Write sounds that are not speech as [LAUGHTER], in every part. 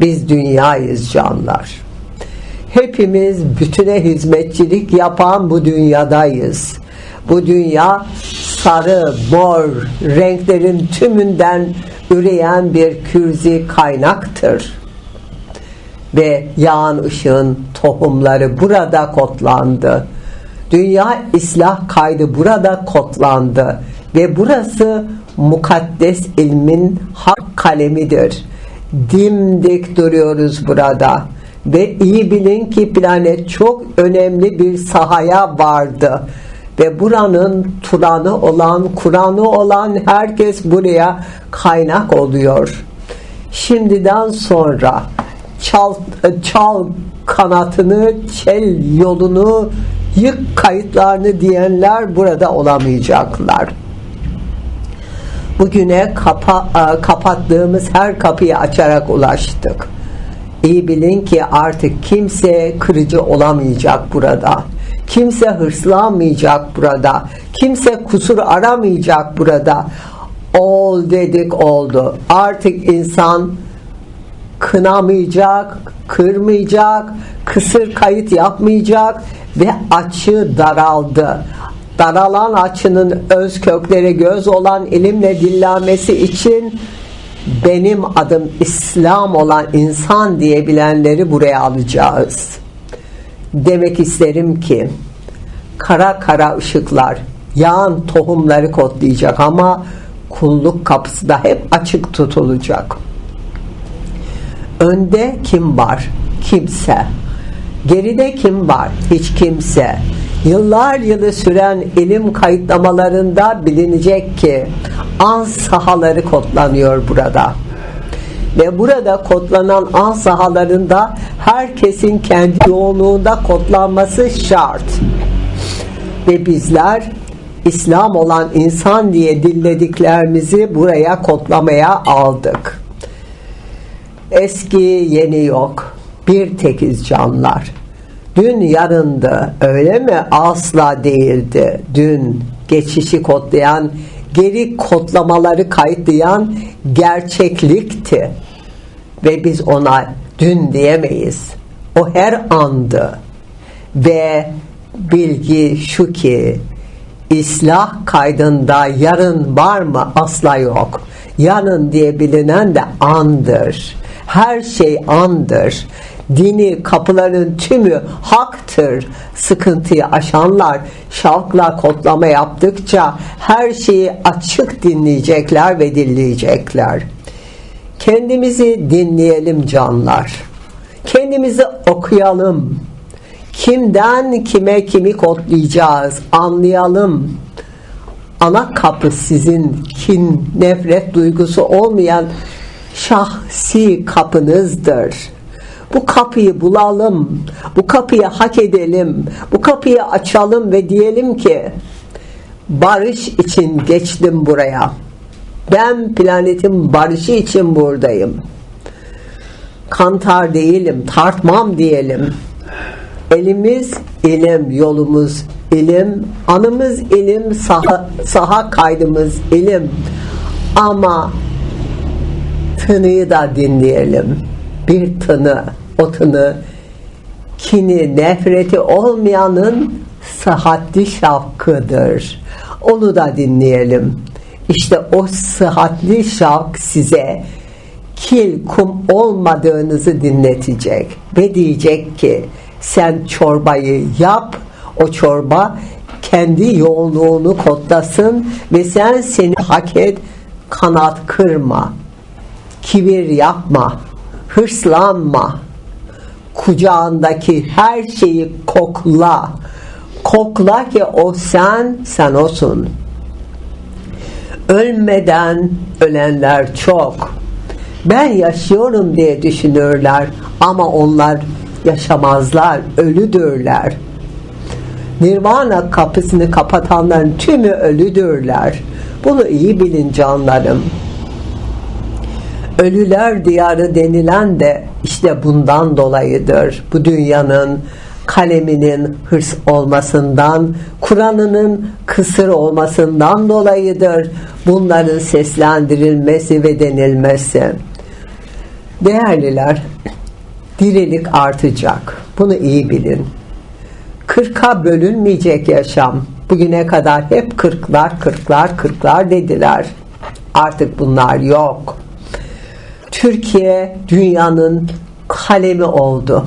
Biz dünyayız canlar. Hepimiz bütüne hizmetçilik yapan bu dünyadayız. Bu dünya sarı, mor renklerin tümünden üreyen bir kürzi kaynaktır. Ve yağan ışığın tohumları burada kotlandı. Dünya islah kaydı burada kotlandı. Ve burası mukaddes ilmin hak kalemidir. Dimdik duruyoruz burada. Ve iyi bilin ki planet çok önemli bir sahaya vardı ve buranın Turan'ı olan, Kur'an'ı olan herkes buraya kaynak oluyor. Şimdiden sonra çal, çal kanatını, çel yolunu, yık kayıtlarını diyenler burada olamayacaklar. Bugüne kapa, kapattığımız her kapıyı açarak ulaştık. İyi bilin ki artık kimse kırıcı olamayacak burada Kimse hırslanmayacak burada. Kimse kusur aramayacak burada. Ol dedik oldu. Artık insan kınamayacak, kırmayacak, kısır kayıt yapmayacak ve açı daraldı. Daralan açının öz kökleri göz olan ilimle dillenmesi için benim adım İslam olan insan diyebilenleri buraya alacağız demek isterim ki kara kara ışıklar yağan tohumları kodlayacak ama kulluk kapısı da hep açık tutulacak. Önde kim var? Kimse. Geride kim var? Hiç kimse. Yıllar yılı süren ilim kayıtlamalarında bilinecek ki an sahaları kodlanıyor burada ve burada kodlanan an sahalarında herkesin kendi yoğunluğunda kodlanması şart. Ve bizler İslam olan insan diye dillediklerimizi buraya kodlamaya aldık. Eski yeni yok. Bir tekiz canlar. Dün yarındı öyle mi? Asla değildi. Dün geçişi kodlayan geri kodlamaları kayıtlayan gerçeklikti. Ve biz ona dün diyemeyiz. O her andı. Ve bilgi şu ki İslah kaydında yarın var mı? Asla yok. Yarın diye bilinen de andır. Her şey andır dini kapıların tümü haktır. Sıkıntıyı aşanlar şavkla kodlama yaptıkça her şeyi açık dinleyecekler ve dinleyecekler. Kendimizi dinleyelim canlar. Kendimizi okuyalım. Kimden kime kimi kodlayacağız anlayalım. Ana kapı sizin kin, nefret duygusu olmayan şahsi kapınızdır. Bu kapıyı bulalım. Bu kapıyı hak edelim. Bu kapıyı açalım ve diyelim ki barış için geçtim buraya. Ben planetin barışı için buradayım. Kantar değilim, tartmam diyelim. Elimiz ilim, yolumuz ilim, anımız ilim, saha, saha kaydımız ilim. Ama tınıyı da dinleyelim. Bir tını otunu kini, nefreti olmayanın sıhhatli şavkıdır. Onu da dinleyelim. İşte o sıhhatli şavk size kil kum olmadığınızı dinletecek ve diyecek ki sen çorbayı yap o çorba kendi yoğunluğunu kodlasın ve sen seni hak et kanat kırma kibir yapma hırslanma kucağındaki her şeyi kokla. Kokla ki o sen, sen olsun. Ölmeden ölenler çok. Ben yaşıyorum diye düşünürler ama onlar yaşamazlar, ölüdürler. Nirvana kapısını kapatanların tümü ölüdürler. Bunu iyi bilin canlarım. Ölüler diyarı denilen de işte bundan dolayıdır. Bu dünyanın kaleminin hırs olmasından, Kur'an'ının kısır olmasından dolayıdır bunların seslendirilmesi ve denilmesi. Değerliler, dirilik artacak. Bunu iyi bilin. Kırka bölünmeyecek yaşam. Bugüne kadar hep kırklar, kırklar, kırklar dediler. Artık bunlar yok. Türkiye dünyanın kalemi oldu.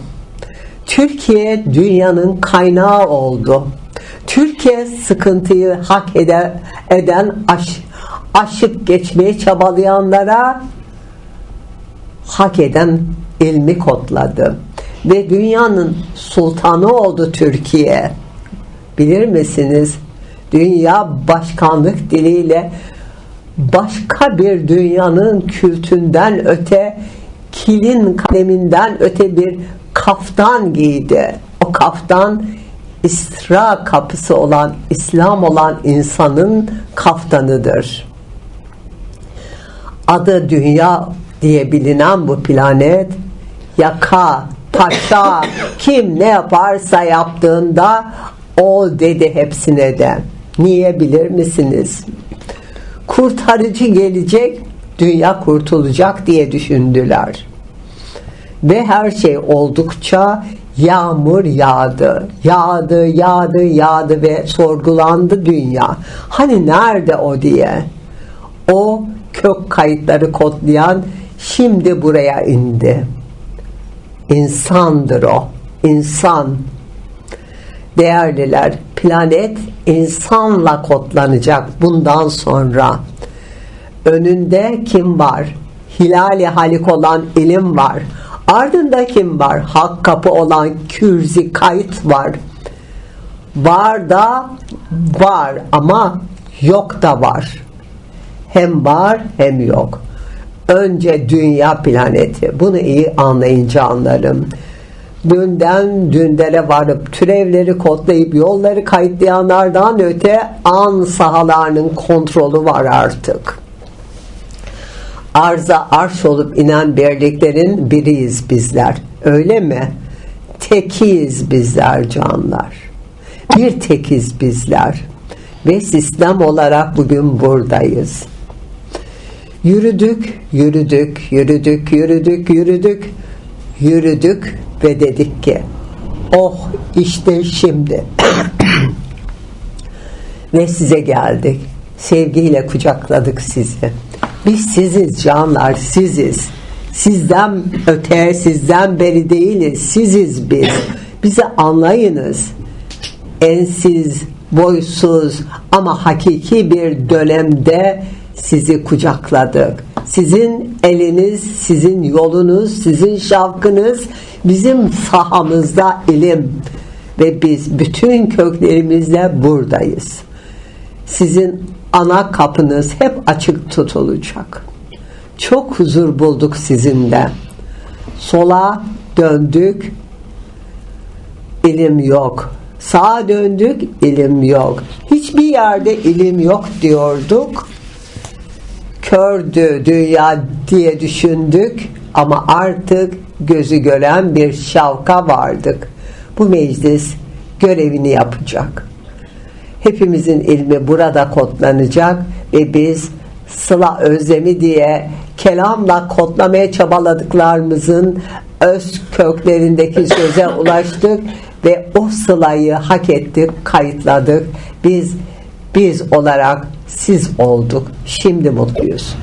Türkiye dünyanın kaynağı oldu. Türkiye sıkıntıyı hak ede, eden aş, aşıp geçmeye çabalayanlara hak eden ilmi kodladı. Ve dünyanın sultanı oldu Türkiye. Bilir misiniz? Dünya başkanlık diliyle başka bir dünyanın kültünden öte kilin kaleminden öte bir kaftan giydi. O kaftan İsra kapısı olan İslam olan insanın kaftanıdır. Adı dünya diye bilinen bu planet yaka, taşa, [COUGHS] kim ne yaparsa yaptığında ol dedi hepsine de. Niye bilir misiniz? Kurtarıcı gelecek, dünya kurtulacak diye düşündüler. Ve her şey oldukça yağmur yağdı, yağdı, yağdı, yağdı ve sorgulandı dünya. Hani nerede o diye. O kök kayıtları kodlayan şimdi buraya indi. İnsandır o. İnsan. Değerliler, planet insanla kodlanacak bundan sonra. Önünde kim var? Hilali halik olan ilim var. Ardında kim var? Hak kapı olan kürzi kayıt var. Var da var ama yok da var. Hem var hem yok. Önce dünya planeti. Bunu iyi anlayınca anlarım. Dünden dündere varıp türevleri kodlayıp yolları kayıtlayanlardan öte an sahalarının kontrolü var artık. Arza arş olup inen birliklerin biriyiz bizler. Öyle mi? Tekiyiz bizler canlar. Bir tekiz bizler. Ve sistem olarak bugün buradayız. Yürüdük, yürüdük, yürüdük, yürüdük, yürüdük, yürüdük ve dedik ki oh işte şimdi [COUGHS] ve size geldik. Sevgiyle kucakladık sizi. Biz siziz canlar, siziz. Sizden öte, sizden beri değiliz. Siziz biz. Bizi anlayınız. Ensiz, boysuz ama hakiki bir dönemde sizi kucakladık. Sizin eliniz, sizin yolunuz, sizin şavkınız bizim sahamızda ilim ve biz bütün köklerimizle buradayız. Sizin ana kapınız hep açık tutulacak. Çok huzur bulduk sizinle. Sola döndük, ilim yok. Sağa döndük, ilim yok. Hiçbir yerde ilim yok diyorduk kördü dünya diye düşündük ama artık gözü gören bir şavka vardık. Bu meclis görevini yapacak. Hepimizin ilmi burada kodlanacak ve biz sıla özlemi diye kelamla kodlamaya çabaladıklarımızın öz köklerindeki söze [LAUGHS] ulaştık ve o sılayı hak ettik, kayıtladık. Biz biz olarak siz olduk. Şimdi mutluyuz.